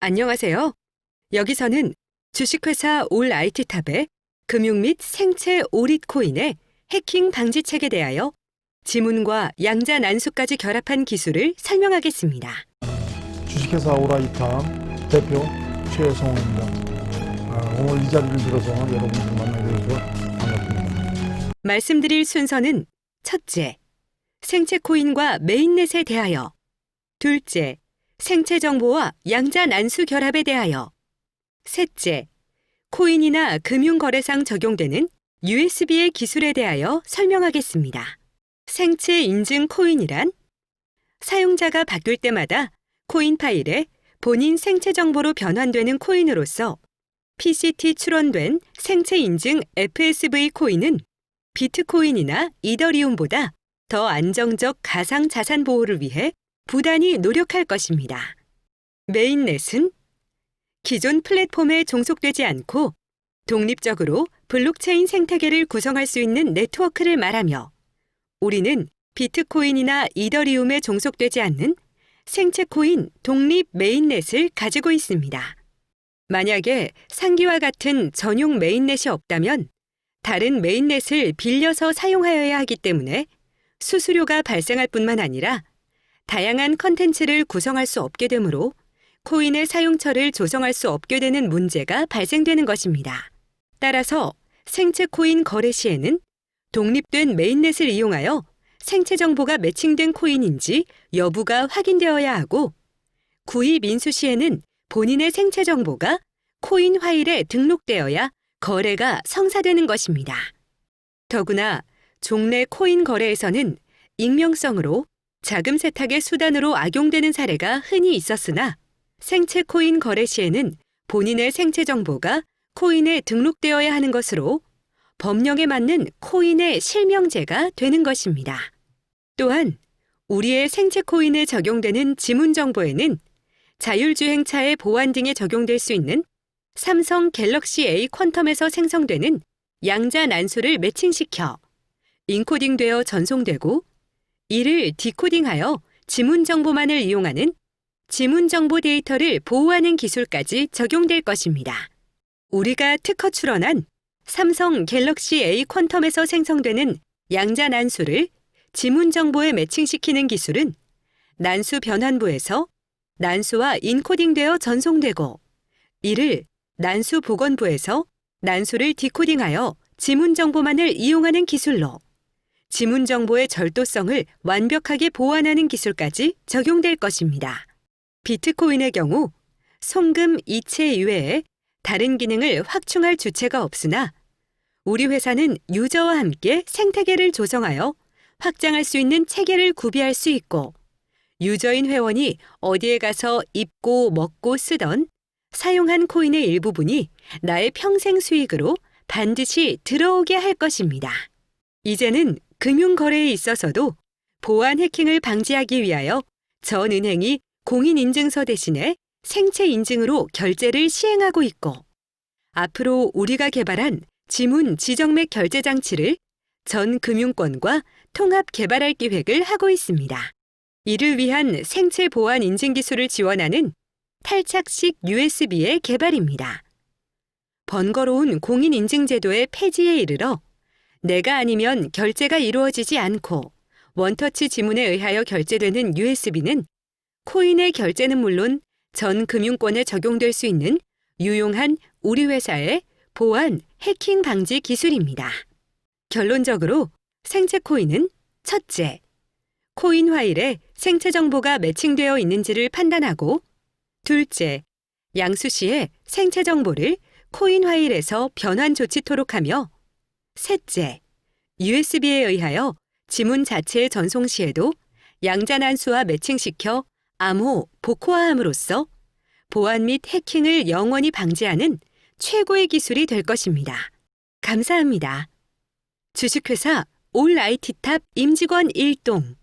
안녕하세요. 여기서는 주식회사 올 IT탑의 금융 및 생체 오릿 코인의 해킹 방지책에 대하여 지문과 양자 난수까지 결합한 기술을 설명하겠습니다. 주식회사 오라이탑 대표 최성호입니다. 아, 오늘 이 자리를 빌어서 여러분들 만나게 돼서 반갑습니다. 말씀드릴 순서는 첫째, 생체 코인과 메인넷에 대하여 둘째, 생체 정보와 양자 난수 결합에 대하여 셋째, 코인이나 금융거래상 적용되는 USB의 기술에 대하여 설명하겠습니다. 생체 인증 코인이란 사용자가 바뀔 때마다 코인 파일에 본인 생체 정보로 변환되는 코인으로서 PCT 출원된 생체 인증 FSV 코인은 비트코인이나 이더리움보다 더 안정적 가상 자산 보호를 위해 부단히 노력할 것입니다. 메인넷은 기존 플랫폼에 종속되지 않고 독립적으로 블록체인 생태계를 구성할 수 있는 네트워크를 말하며 우리는 비트코인이나 이더리움에 종속되지 않는 생체 코인 독립 메인넷을 가지고 있습니다. 만약에 상기와 같은 전용 메인넷이 없다면 다른 메인넷을 빌려서 사용하여야 하기 때문에 수수료가 발생할 뿐만 아니라 다양한 컨텐츠를 구성할 수 없게 되므로 코인의 사용처를 조성할 수 없게 되는 문제가 발생되는 것입니다. 따라서 생체 코인 거래 시에는 독립된 메인넷을 이용하여 생체 정보가 매칭된 코인인지 여부가 확인되어야 하고 구입 인수 시에는 본인의 생체 정보가 코인 화일에 등록되어야 거래가 성사되는 것입니다. 더구나 종래 코인 거래에서는 익명성으로 자금 세탁의 수단으로 악용되는 사례가 흔히 있었으나 생체 코인 거래 시에는 본인의 생체 정보가 코인에 등록되어야 하는 것으로 법령에 맞는 코인의 실명제가 되는 것입니다. 또한 우리의 생체 코인에 적용되는 지문 정보에는 자율주행차의 보안 등에 적용될 수 있는 삼성 갤럭시 A 퀀텀에서 생성되는 양자 난수를 매칭시켜 인코딩되어 전송되고 이를 디코딩하여 지문 정보만을 이용하는 지문 정보 데이터를 보호하는 기술까지 적용될 것입니다. 우리가 특허 출원한 삼성 갤럭시 A 퀀텀에서 생성되는 양자 난수를 지문 정보에 매칭시키는 기술은 난수 변환부에서 난수와 인코딩되어 전송되고 이를 난수 보건부에서 난수를 디코딩하여 지문 정보만을 이용하는 기술로 지문 정보의 절도성을 완벽하게 보완하는 기술까지 적용될 것입니다. 비트코인의 경우 송금 이체 이외에 다른 기능을 확충할 주체가 없으나 우리 회사는 유저와 함께 생태계를 조성하여 확장할 수 있는 체계를 구비할 수 있고 유저인 회원이 어디에 가서 입고 먹고 쓰던 사용한 코인의 일부분이 나의 평생 수익으로 반드시 들어오게 할 것입니다. 이제는 금융거래에 있어서도 보안 해킹을 방지하기 위하여 전 은행이 공인인증서 대신에 생체 인증으로 결제를 시행하고 있고 앞으로 우리가 개발한 지문 지정맥 결제 장치를 전 금융권과 통합 개발할 계획을 하고 있습니다. 이를 위한 생체 보안 인증 기술을 지원하는 탈착식 USB의 개발입니다. 번거로운 공인 인증 제도의 폐지에 이르러 내가 아니면 결제가 이루어지지 않고 원터치 지문에 의하여 결제되는 USB는 코인의 결제는 물론 전 금융권에 적용될 수 있는 유용한 우리 회사의 보안 해킹 방지 기술입니다. 결론적으로 생체 코인은 첫째, 코인 화일에 생체 정보가 매칭되어 있는지를 판단하고 둘째, 양수 시에 생체 정보를 코인 화일에서 변환 조치토록 하며 셋째, USB에 의하여 지문 자체의 전송 시에도 양자난수와 매칭시켜 암호, 복호화함으로써 보안 및 해킹을 영원히 방지하는 최고의 기술이 될 것입니다. 감사합니다. 주식회사 올 IT탑 임직원 일동